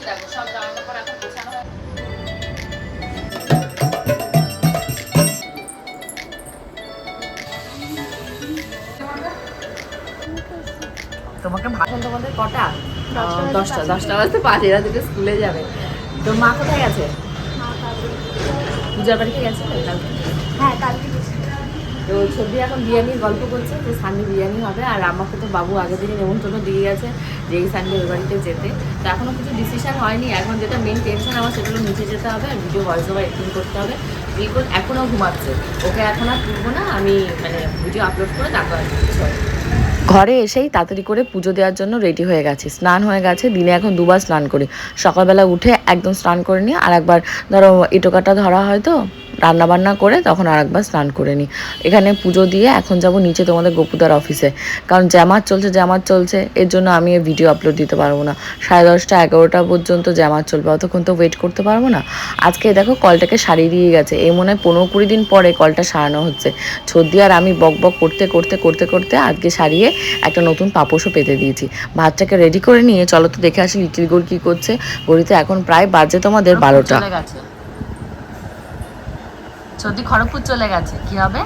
দেখো সব জামা কাপড় এখন গোছানো তোমাকে ভাষণ তোমাদের কটা দশটা দশটা বাজতে পাঁচ এরা দুটো স্কুলে যাবে। তো মা কোথায় গেছে? পূজার বাড়িতে গেছে? হ্যাঁ কালকে তো ছবি এখন বিরিয়ানির গল্প করছে যে সানডে বিরিয়ানি হবে। আর আমাকে তো বাবু আগে থেকে নেমন্তন্ন দিয়ে গেছে যে এই সানডে ওই বাড়িতে যেতে। তো এখনও কিছু ডিসিশন হয়নি। এখন যেটা মেন টেনশন আমার সেগুলো নিচে যেতে হবে আর ভিডিও ভয়েস ওভার এডিটিং করতে হবে। বিলকুল এখনও ঘুমাচ্ছে। ওকে এখন আর তুলবো না, আমি মানে ভিডিও আপলোড করে তারপর ঘরে এসেই তাড়াতাড়ি করে পুজো দেওয়ার জন্য রেডি হয়ে গেছি। স্নান হয়ে গেছে, দিনে এখন দুবার স্নান করি। সকালবেলা উঠে একদম স্নান করে নিই আর একবার ধরো ইটোকাটা ধরা হয় তো রান্না বান্না করে তখন আর একবার স্নান করে নিই। এখানে পুজো দিয়ে এখন যাব নিচে তোমাদের গোপুদার অফিসে। কারণ জ্যামার চলছে জ্যামার চলছে এর জন্য আমি ভিডিও আপলোড দিতে পারব না। সাড়ে দশটা এগারোটা পর্যন্ত জ্যামার চলবে অতক্ষণ তো ওয়েট করতে পারব না। আজকে দেখো কলটাকে সারিয়ে দিয়ে গেছে। এই মনে হয় পনেরো কুড়ি দিন পরে কলটা সারানো হচ্ছে। ছর্দি আর আমি বক বক করতে করতে করতে করতে আজকে সারিয়ে একটা নতুন পাপোশও পেতে দিয়েছি। ভাতটাকে রেডি করে নিয়ে চলো তো দেখে আসি লিটিল গোল কী করছে। ঘড়িতে এখন প্রায় বাজে তোমাদের বারোটা। গেছে খড়গপুর চলে গেছে কি হবে?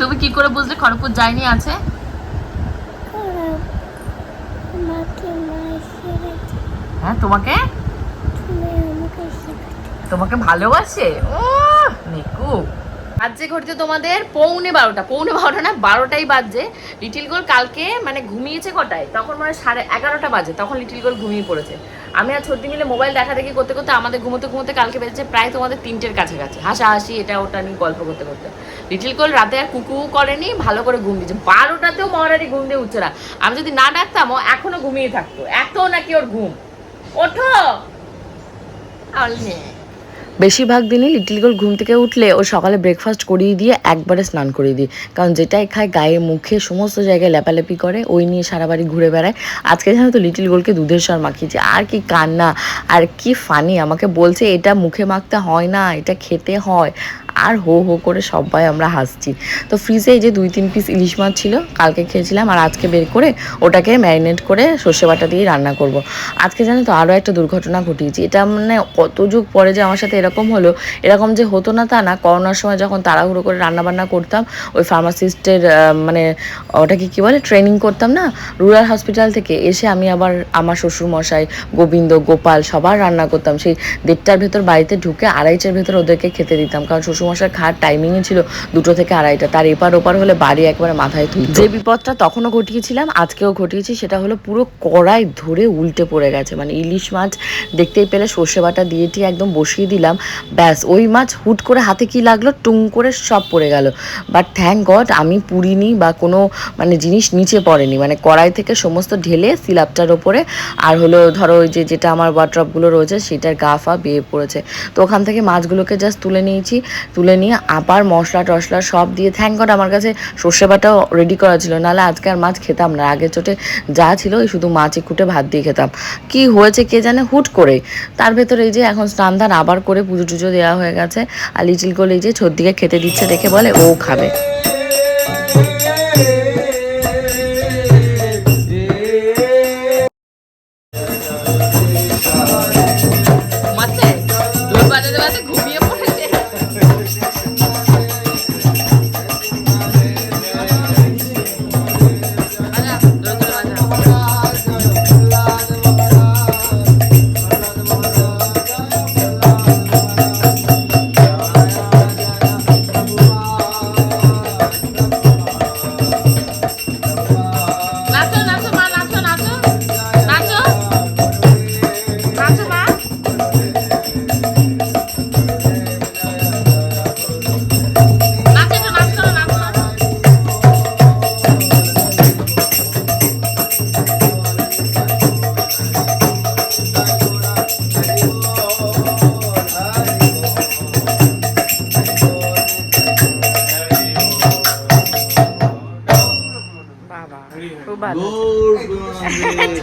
তুমি কি করে বুঝলে খড়গপুর যায়নি আছে? হ্যাঁ তোমাকে? তোমাকে ভালোবাসে? ও নিকু। বাজছে ঘড়িতে তোমাদের পৌনে বারোটা পৌনে বারোটা না, বারোটাই বাজছে। লিটিল গোল কালকে মানে ঘুমিয়েছে কটায়? তখন মানে সাড়ে এগারোটা বাজে, তখন লিটিল গোল ঘুমিয়ে পড়েছে। আমি আর ছোট্টি মিলে মোবাইল দেখা দেখি করতে করতে আমাদের ঘুমোতে ঘুমোতে কালকে বেজেছে প্রায় তোমাদের তিনটের কাছাকাছি। হাসাহাসি, এটা ওটা নিয়ে গল্প করতে করতে। লিটিল গোল রাতে আর কুকু করেনি, ভালো করে ঘুম দিয়েছে। বারোটাতেও মহারারি ঘুম দিয়ে উঠছে না। আমি যদি না ডাকতাম, ও এখনও ঘুমিয়ে থাকতো। এত নাকি ওর ঘুম। ওঠো! তাহলে। বেশিরভাগ দিনই লিটিল গোল ঘুম থেকে উঠলে ও সকালে ব্রেকফাস্ট করিয়ে দিয়ে একবারে স্নান করিয়ে দিই। কারণ যেটাই খায় গায়ে, মুখে সমস্ত জায়গায় লেপালেপি করে, ওই নিয়ে সারা বাড়ি ঘুরে বেড়ায়। আজকে জানো তো লিটিল গোলকে দুধের সর মাখিয়েছে। আর কি কান্না, আর কি ফানি আমাকে বলছে, এটা মুখে মাখতে হয় না, এটা খেতে হয়। আর হো হো করে সবাই আমরা হাসছি। তো ফ্রিজে এই যে দুই তিন পিস ইলিশ মাছ ছিল, কালকে খেয়েছিলাম আর আজকে বের করে ওটাকে ম্যারিনেট করে সর্ষে বাটা দিয়ে রান্না করব। আজকে জানো তো আরও একটা দুর্ঘটনা ঘটিয়েছি। এটা মানে কত যুগ পরে যে আমার সাথে এরকম হলো, এরকম যে হতো না তা না, করোনার সময় যখন তাড়াহুড়ো করে রান্না বান্না করতাম, ওই ফার্মাসিস্টের মানে ওটাকে কি বলে ট্রেনিং করতাম না রুরাল হসপিটাল থেকে এসে আমি আবার আমার শ্বশুর মশাই গোবিন্দ, গোপাল সবার রান্না করতাম। সেই দেড়টার ভেতর বাড়িতে ঢুকে আড়াইটার ভেতর ওদেরকে খেতে দিতাম। কারণ শ্বশুরমশাই খাওয়ার টাইমিংই ছিল দুটো থেকে আড়াইটা। তার এপার ওপার হলে বাড়ি একবারে মাথায় তুল যে বিপদটা তখনও ঘটিয়েছিলাম আজকেও ঘটিয়েছি সেটা হলো পুরো কড়াই ধরে উল্টে পড়ে গেছে। মানে ইলিশ মাছ দেখতেই পেলে সর্ষে বাটা দিয়ে টিয়ে একদম বসিয়ে দিলাম। ব্যাস ওই মাছ হুট করে হাতে কি লাগল টুং করে সব পড়ে গেল। বাট থ্যাংক গড আমি পুড়িনি বা কোনো মানে জিনিস নিচে পড়েনি। মানে কড়াই থেকে সমস্ত ঢেলে সিলাপটার ওপরে আর হলো ধরো ওই যে যেটা আমার ওয়ার্ড্রপগুলো রয়েছে সেটার গা ফা বেয়ে পড়েছে। তো ওখান থেকে মাছগুলোকে জাস্ট তুলে নিয়েছি। তুলে নিয়ে আবার মশলা টশলা সব দিয়ে থ্যাংক গড আমার কাছে সর্ষে বাটাও রেডি করা ছিল। নাহলে আজকে আর মাছ খেতাম না। আগের চোটে যা ছিল ওই শুধু মাছে কুটে ভাত দিয়ে খেতাম। কি হয়েছে কে জানে হুট করে। তার ভেতরে এই যে এখন স্নান ধান আবার করে পুজো টুজো দেওয়া হয়ে গেছে। আর লিচিল করে এই যে ছর্দিকে খেতে দিচ্ছে দেখে বলে ও খাবে।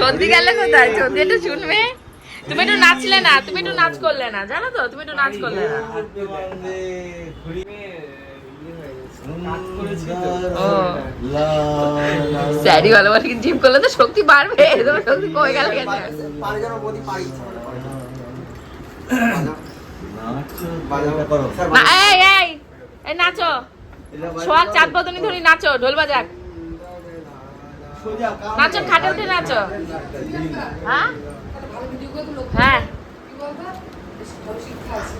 চন্দি গেলে কোথায়? চন্দি একটু শুনবে? তুমি একটু নাচলে না তুমি একটু নাচ করলে না জানো তো? তুমি একটু নাচ করলে না। স্যারি ভালো ভালো জিম করলে তো শক্তি বাড়বে তোমার শক্তি কমে গেলে নাচো। সোহাগ চাঁদ বদনি ধরি নাচো ঢোল বাজাক। নাচো খাটে উঠে নাচো। হ্যাঁ? হ্যাঁ।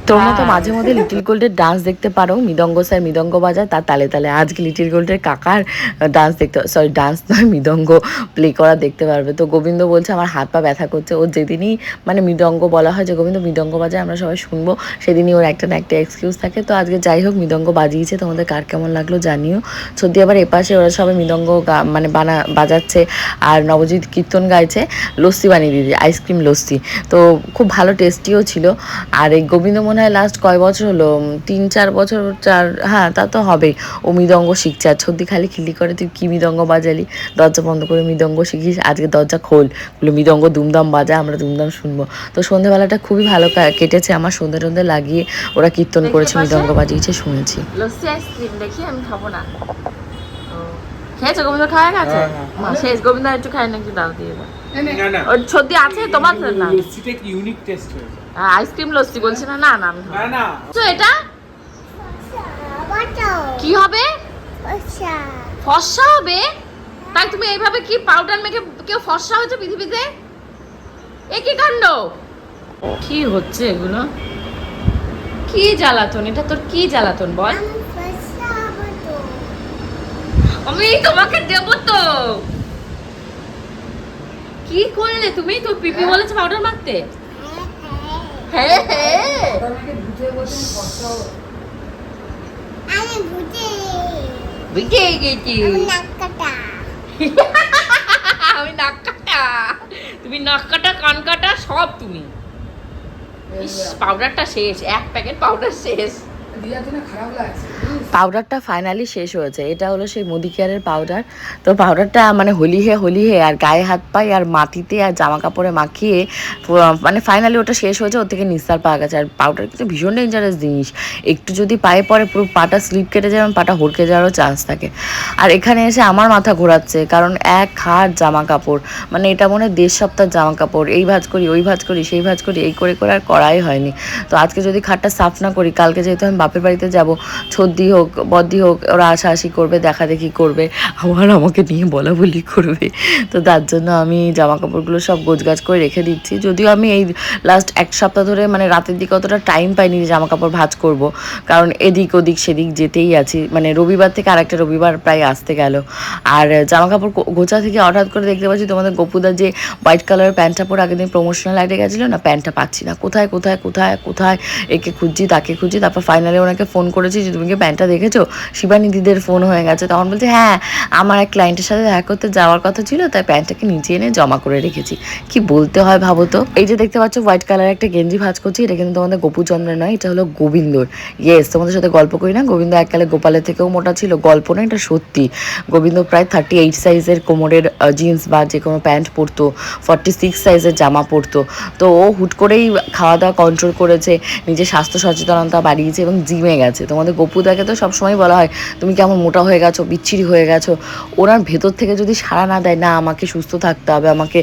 তোমরা তো মাঝে মধ্যে লিটিল গোল্ডের ডান্স দেখতে পারো। মৃদঙ্গ স্যার মৃদঙ্গ বাজায়, তার তালে তালে। আজকে লিটিল গোল্ডের কাকার ডান্স দেখতে সরি ডান্স নয়, মৃদঙ্গ প্লে করা দেখতে পারবে। তো গোবিন্দ বলছে, আমার হাত পা ব্যথা করছে। ও যেদিনই মানে মৃদঙ্গ বলা হয় যে, গোবিন্দ, মৃদঙ্গ বাজায় আমরা সবাই শুনব। সেদিনই ওর একটা না একটা এক্সকিউজ থাকে। তো আজকে যাই হোক, মৃদঙ্গ বাজিয়েছে। তোমাদের কার কেমন লাগল জানিও। সত্যি আবার এপাশে ওরা সবাই মৃদঙ্গ গা- মানে বানা, বাজাচ্ছে। আর নবজিৎ কীর্তন গাইছে, লস্যি বানিয়ে দিদি আইসক্রিম লস্যি। তো খুব ভালো টেস্টিও ছিল। আর এই গোবিন্দ মনে হয় লাস্ট কয় বছর হলো? তিন চার বছর চার হ্যাঁ তা তো হবে ও মৃদঙ্গ শিখছে। আর সত্যি খালি খিলি করে তুই কি মৃদঙ্গ বাজালি? দরজা বন্ধ করে মৃদঙ্গ শিখিস? আজকে দরজা খোল। বলে মৃদঙ্গ দুমদাম বাজা আমরা দুমদাম শুনব। তো সন্ধ্যেবেলাটা খুবই ভালো কেটেছে। আমার সন্ধ্যে টন্ধে লাগিয়ে ওরা কীর্তন করেছে মৃদঙ্গ বাজিয়েছে শুনেছি। লস্যি আইসক্রিম দেখি আমি খাব না। খেয়েছো? গোবিন্দ খাওয়া গেছে? শেষ। গোবিন্দ একটু খাই না একটু দাও দিয়ে দাও। না না। সর্দি আছে তোমার না। লস্যিটা কি ইউনিক টেস্ট হয়েছে আইসক্রিম লস্যি বলছে না না না না তো এটা? কি হবে? ফর্সা। হবে? তাই তুমি এইভাবে কি পাউডার মেখে কেউ ফর্সা হয়েছে পৃথিবীতে? এ কি কাণ্ড? কি হচ্ছে এগুলো? কি জ্বালাতন? এটা তোর কি জ্বালাতন বল? আমি তোমাকে দেবো তো। কি করলে? তুমি তো পিপি বলেছে পাউডার মাখতে। হ্যাঁ হ্যাঁ। বুঝে গেছি। আমি নাককাটা। নাক কাটা তুমি কান কাটা সব তুমি। পাউডারটা শেষ। এক প্যাকেট পাউডার শেষ। পাউডারটা ফাইনালি শেষ হয়েছে। এটা হলো সেই মুদি কেয়ারের পাউডার তো পাউডারটা মানে হোলি হে হোলি হে আর গায়ে হাত পায়ে আর মাটিতে আর জামা কাপড়ে মাখিয়ে মানে ফাইনালি ওটা শেষ হয়েছে, ওর থেকে নিস্তার পাওয়া গেছে। আর পাউডার কিন্তু ভীষণ ডেঞ্জারাস জিনিস। একটু যদি পায়ে পরে পুরো পাটা স্লিপ কেটে যায় এবং পাটা হড়কে যাওয়ারও চান্স থাকে। আর এখানে এসে আমার মাথা ঘোরাচ্ছে, কারণ এক হাত জামা কাপড় মানে এটা মনে হয় দেড় সপ্তাহ জামা কাপড় এই ভাজ করি, ওই ভাজ করি, সেই ভাজ করি, এই করে করে আর করাই হয়নি। তো আজকে যদি খাটটা সাফ না করি, কালকে যেহেতু আমি বাপের বাড়িতে যাব ছদ্দি হোক বদ্দি হোক, ওরা আশাআশি করবে দেখা দেখি করবে, আবার আমাকে নিয়ে বলা বলি করবে। তো তার জন্য আমি জামা কাপড়গুলো সব গোছগাছ করে রেখে দিচ্ছি। যদিও আমি এই লাস্ট এক সপ্তাহ ধরে মানে রাতের দিকে অতটা টাইম পাইনি যে জামা কাপড় ভাজ করব। কারণ এদিক ওদিক সেদিক যেতেই আছি। মানে রবিবার থেকে আরেকটা রবিবার প্রায় আসতে গেল। আর জামা কাপড় গোছা থেকে হঠাৎ করে দেখতে পাচ্ছি তোমাদের গপুদার যে হোয়াইট কালারের প্যান্টটা পরে আগের দিন প্রমোশনাল লাইটে গেছিল, না প্যান্টটা পাচ্ছি না। কোথায় কোথায় কোথায় কোথায়, একে খুঁজছি, তাকে খুঁজছি, তারপর ফাইনালি ওনাকে ফোন করেছি যে, তুমি কি প্যান্টটা দেখেছ? শিবানী দিদের ফোন হয়ে গেছে। তখন বলছে হ্যাঁ আমার এক ক্লায়েন্টের সাথে দেখা করতে যাওয়ার কথা ছিল, তাই প্যান্টটাকে নিচে এনে জমা করে রেখেছি। কি বলতে হয় ভাবো তো? এই যে দেখতে পাচ্ছ হোয়াইট কালার একটা গেঞ্জি ভাজ করছি, এটা কিন্তু তোমাদের গোপুচন্দ্রের নয়, এটা হলো গোবিন্দর। ইয়েস তোমাদের সাথে গল্প করি না। গোবিন্দ এককালে গোপালের থেকেও মোটা ছিল, গল্প না এটা সত্যি। গোবিন্দ প্রায় থার্টি এইট সাইজের কোমরের জিন্স বা যে কোনো প্যান্ট পরতো ফর্টি সিক্স সাইজের জামা পরতো। তো ও হুট করেই খাওয়া দাওয়া কন্ট্রোল করেছে, নিজের স্বাস্থ্য সচেতনতা বাড়িয়েছে এবং জিমে গেছে। তোমাদের গপুদাকে তো সবসময় বলা হয়, তুমি কেমন মোটা হয়ে গেছো, বিচ্ছিরি হয়ে গেছো। ওনার ভেতর থেকে যদি সাড়া না দেয়, না, আমাকে সুস্থ থাকতে হবে, আমাকে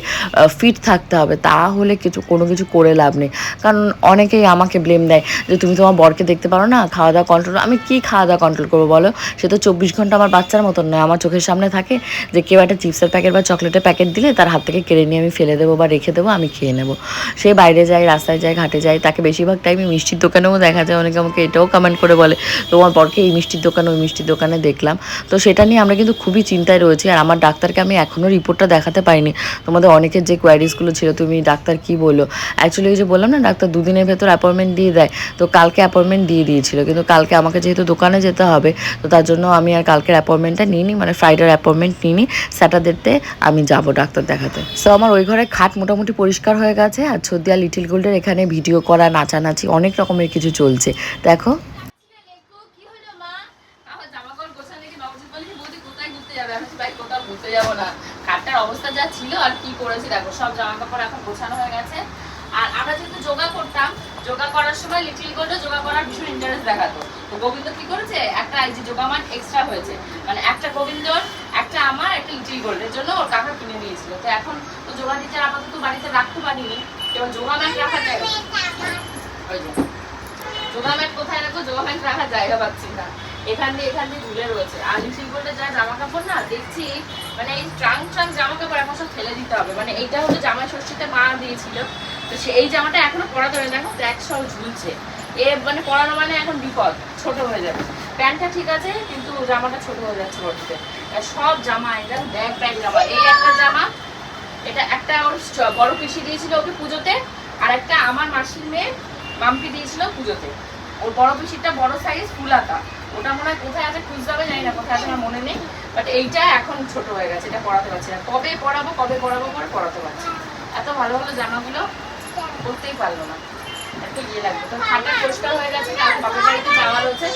ফিট থাকতে হবে, তাহলে কিছু, কোনো কিছু করে লাভ নেই। কারণ অনেকেই আমাকে ব্লেম দেয় যে, তুমি তোমার বরকে দেখতে পারো না খাওয়া দাওয়া কন্ট্রোল আমি কি খাওয়া দাওয়া কন্ট্রোল করব বলো? সে তো চব্বিশ ঘণ্টা আমার বাচ্চার মতন নয়, আমার চোখের সামনে থাকে যে, কেউ একটা চিপসের প্যাকেট বা চকলেটের প্যাকেট দিলে তার হাত থেকে কেড়ে নিয়ে আমি ফেলে দেবো বা রেখে দেবো, আমি খেয়ে নেব। সে বাইরে যায়, রাস্তায় যায়, ঘাটে যায়, তাকে বেশিরভাগ টাইমে মিষ্টির দোকানেও দেখা যায়, অনেকে আমাকে এটাও কমেন্ট করে বলে, তোমার বরকে এই মিষ্টির দোকান, ওই মিষ্টির দোকানে দেখলাম। তো সেটা নিয়ে আমরা কিন্তু খুবই চিন্তায় রয়েছি আর আমার ডাক্তারকে আমি এখনও রিপোর্টটা দেখাতে পারিনি। তোমাদের অনেকের যে কোয়ারিজগুলো ছিল, তুমি ডাক্তার কি বলল অ্যাকচুয়ালি ওই যে বললাম না, ডাক্তার দুদিনের ভেতর অ্যাপয়েন্টমেন্ট দিয়ে দেয়। তো কালকে অ্যাপয়েন্টমেন্ট দিয়ে দিয়েছিল। কিন্তু কালকে আমাকে যেহেতু দোকানে যেতে হবে, তো তার জন্য আমি আর কালকের অ্যাপয়েন্টমেন্টটা নিইনি মানে ফ্রাইডের অ্যাপয়েন্টমেন্ট নিইনি। স্যাটারডেতে আমি যাব ডাক্তার দেখাতে। সো আমার ওই ঘরে খাট মোটামুটি পরিষ্কার হয়ে গেছে আর ছদিয়া লিটিল গোল্ডের এখানে ভিডিও করা, নাচানাচি অনেক রকমের কিছু চলছে। দেখো কি হলো মা আমার জামা কাপড় গোছানো দেখে নবজিৎ বলেছে বৌদি কোথায় ঘুরতে যাবে আমি বলছি, ভাই কোথাও ঘুরতে যাব না খাটটার অবস্থা যা ছিল আর কি করেছি, দেখো, সব জামা কাপড় এখন গোছানো হয়ে গেছে। আর আমরা যেহেতু যোগা করতাম, যোগা করার সময় লিটিল গোল্ডও যোগা করার ভীষণ ইন্টারেস্ট দেখাতো। তো গোবিন্দ কি করেছে? একটা এই যে যোগামান এক্সট্রা হয়েছে। মানে একটা গোবিন্দর, একটা আমার, একটা লিটিল গোল্ডের জন্য ওর কাকা কিনে দিয়েছিল তো এখন তো যোগা টিচার আপাতত বাড়িতে রাখতে পারিনি। এবার যোগা ম্যাট রাখার জায়গা। যোগা ম্যাট কোথায় রাখো যোগা ম্যাট রাখার জায়গা পাচ্ছি না। এখান দিয়ে এখান দিয়ে ঝুলে রয়েছে। লিটিল গোল্ডের যা জামা কাপড় না, দেখছি মানে এই ট্রাঙ্ক ট্রাঙ্ক জামা কাপড় এখন সব ফেলে দিতে হবে। মানে এইটা হলো জামাই ষষ্ঠীতে মা দিয়েছিল। তো সে এই জামাটা এখনও পরাতে হয় দেখো ট্যাগ সহ ঝুলছে। এ মানে পরানো মানে এখন বিপদ, ছোট হয়ে যাবে। প্যান্টটা ঠিক আছে, কিন্তু জামাটা ছোট হয়ে যাচ্ছে বডিতে সব জামা এটা ব্যাগ ব্যাগ জামা। এই একটা জামা, এটা একটা ওর বড় পিসি দিয়েছিল ওকে পুজোতে, আর একটা আমার মাসির মেয়ে মাম্পি দিয়েছিল পুজোতে। ওর বড় পিসিটা বড় সাইজ ফুলাতা। ওটা মনে হয় কোথায় আছে খুঁজতে হবে, জানি না, কোথায় আছে আমার মনে নেই। বাট এইটা এখন ছোট হয়ে গেছে, এটা পড়াতে পারছি না। কবে পড়াবো কবে পড়াবো করে পড়াতে পারছি। এত ভালো ভালো জামাগুলো করতেই পারল না। এত ইয়ে লাগবে। তো খাতা পরিষ্কার হয়ে গেছে, কারণ বাপের বাড়িতে যাওয়া রয়েছে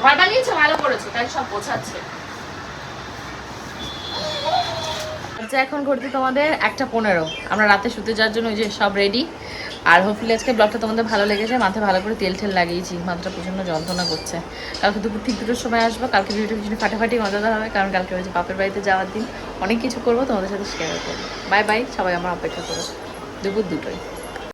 ঘর বানিয়েছে, ভালো করেছে, তাই সব গোছাচ্ছে। আচ্ছা এখন ঘটতে তোমাদের একটা পনেরো। আমরা রাতে শুতে যাওয়ার জন্য ওই যে সব রেডি আর হোপফুলি আজকে ব্লগটা তোমাদের ভালো লেগেছে, মাথায় ভালো করে তেল ঠেল লাগিয়েছি, মাথাটা প্রচণ্ড যন্ত্রণা করছে। কালকে দুপুর ঠিক দুটোর সময় আসব, কালকে ভিডিওটা কিছু ফাটাফাটি মজাদার হবে, কারণ কালকে হচ্ছে বাপের বাড়িতে যাওয়ার দিন। অনেক কিছু করব, তোমাদের সাথে শেয়ার করব। বাই বাই সবাই আমার অপেক্ষা করো। দুপুর দুটোই